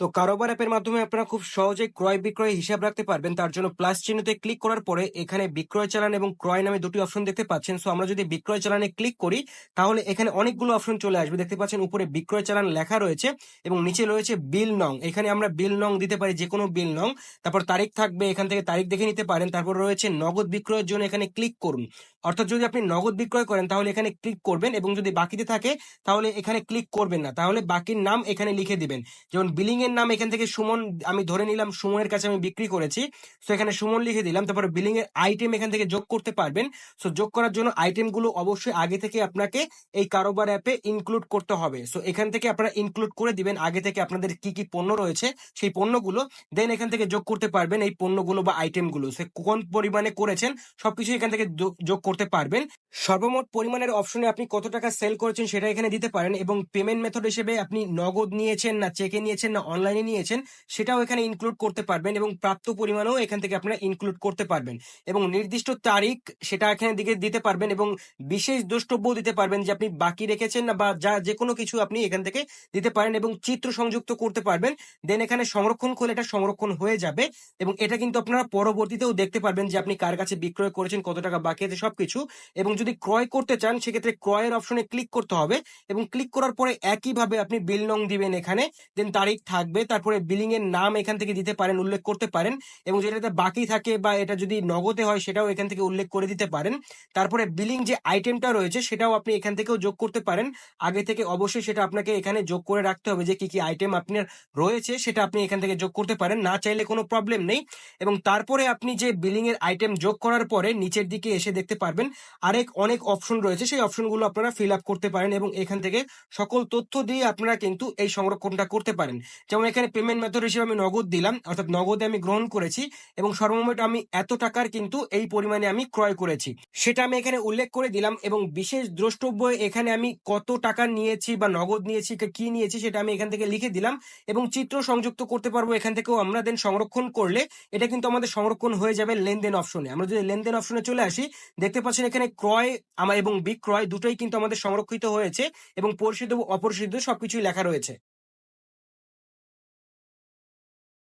তো কারোবার অ্যাপের মাধ্যমে আপনারা খুব সহজেই ক্রয় বিক্রয় হিসাব রাখতে পারবেন। তার জন্য প্লাস চিহ্নতে ক্লিক করার পরে এখানে বিক্রয় চালান এবং ক্রয় নামে দুটি অপশন দেখতে পাচ্ছেন। সো আমরা যদি বিক্রয় চালানে ক্লিক করি, তাহলে এখানে অনেকগুলো অপশন চলে আসবে। দেখতে পাচ্ছেন উপরে বিক্রয় চালান লেখা রয়েছে এবং নিচে রয়েছে বিল নং। এখানে আমরা বিল নং দিতে পারি যে কোনো বিল নং। তারপর তারিখ থাকবে, এখান থেকে তারিখ দেখে নিতে পারেন। তারপর রয়েছে নগদ বিক্রয়ের জন্য এখানে ক্লিক করুন। অর্থাৎ যদি আপনি নগদ বিক্রয় করেন, তাহলে এখানে ক্লিক করবেন এবং যদি বাকিতে থাকে, তাহলে এখানে ক্লিক করবেন না। তাহলে বাকির নাম এখানে লিখে দিবেন। যেমন বিলিং এর নাম এখান থেকে সুমন, আমি ধরে নিলাম সুমনের কাছে আমি বিক্রি করেছি। তো এখানে সুমন লিখে দিলাম, তারপরে বিলিং এর আইটেম এখান থেকে যোগ করতে পারবেন। সো যোগ করার জন্য আইটেমগুলো অবশ্যই আগে থেকে আপনাকে এই কারোবার অ্যাপে ইনক্লুড করতে হবে। সো এখান থেকে আপনারা ইনক্লুড করে দিবেন, আগে থেকে আপনাদের কি কি পণ্য রয়েছে, সেই পণ্যগুলো। দেন এখান থেকে যোগ করতে পারবেন এই পণ্যগুলো বা আইটেমগুলো সে কোন পরিমাণে করেছেন, সবকিছু এখান থেকে যোগ করতে পারবেন। সর্বমোট পরিমাণের অপশনে আপনি কত টাকা সেল করেছেন সেটা এখানে দিতে পারেন এবং পেমেন্ট মেথড হিসেবে আপনি নগদ নিয়েছেন না চেকে নিয়েছেন না অনলাইনে নিয়েছেন, সেটাও এখানে ইনক্লুড করতে পারবেন এবং প্রাপ্ত পরিমাণও এখান থেকে আপনারা ইনক্লুড করতে পারবেন। এবং নির্দিষ্ট তারিখ সেটা এখানে দিকে দিতে পারবেন এবং বিশেষ দ্রষ্টব্য দিতে পারবেন যে আপনি বাকি রেখেছেন না বা যা যে কোনো কিছু আপনি এখান থেকে দিতে পারেন এবং চিত্র সংযুক্ত করতে পারবেন। দেন এখানে সংরক্ষণ করলে এটা সংরক্ষণ হয়ে যাবে এবং এটা কিন্তু আপনারা পরবর্তীতেও দেখতে পারবেন যে আপনি কার কাছে বিক্রয় করেছেন, কত টাকা বাকি আছে সবকিছু। এবং যদি ক্রয় করতে চান, সেক্ষেত্রে ক্রয়ের অপশনে ক্লিক করতে হবে এবং ক্লিক করার পরে একইভাবে আপনি বিল নং দিবেন এখানে। দেন তারিখ থাকবে তারপরে বিলিং এর নাম এখান থেকে দিতে পারেন, উল্লেখ করতে পারেন এবং যেটাতে বাকি থাকে বা এটা যদি নগদে হয় সেটাও এখান থেকে উল্লেখ করে দিতে পারেন। তারপরে বিলিং যে আইটেমটা রয়েছে সেটাও আপনি এখান থেকেও যোগ করতে পারেন। আগে থেকে অবশ্যই সেটা আপনাকে এখানে যোগ করে রাখতে হবে যে কি কি আইটেম আপনার রয়েছে সেটা আপনি এখান থেকে যোগ করতে পারেন, না চাইলে কোনো প্রবলেম নেই। এবং তারপরে আপনি যে বিলিং এর আইটেম যোগ করার পরে নিচের দিকে এসে দেখতে পারবেন আরেক অনেক অপশন রয়েছে, সেই অপশনগুলো আপনারা ফিল আপ করতে পারেন এবং এখান থেকে সকল তথ্য দিয়ে আপনারা কিন্তু এই সংরক্ষণটা করতে পারেন। যেমন এখানে পেমেন্ট মেথড হিসেবে আমি নগদ দিলাম, অর্থাৎ নগদে আমি গ্রহণ করেছি এবং সর্বমোট আমি এত টাকার কিন্তু এই পরিমাণে আমি ক্রয় করেছি। সেটা আমি এখানে উল্লেখ করে দিলাম এবং বিশেষ দ্রষ্টব্য এখানে আমি কত টাকা নিয়েছি বা নগদ নিয়েছি, কা- নিয়েছি সেটা আমি এখান থেকে লিখে দিলাম এবং চিত্র সংযুক্ত করতে পারব এখান থেকেও আমরা দেন সংরক্ষণ করলে এটা কিন্তু আমাদের সংরক্ষণ হয়ে যাবে লেনদেন অপশনে। আমরা যদি লেনদেন অপশনে চলে আসি, দেখতে পাচ্ছেন এখানে ক্রয় আমার এবং বিক্রয় দুটোই কিন্তু আমাদের সংরক্ষিত হয়েছে এবং ও অপরিশোধিত সবকিছুই লেখা রয়েছে।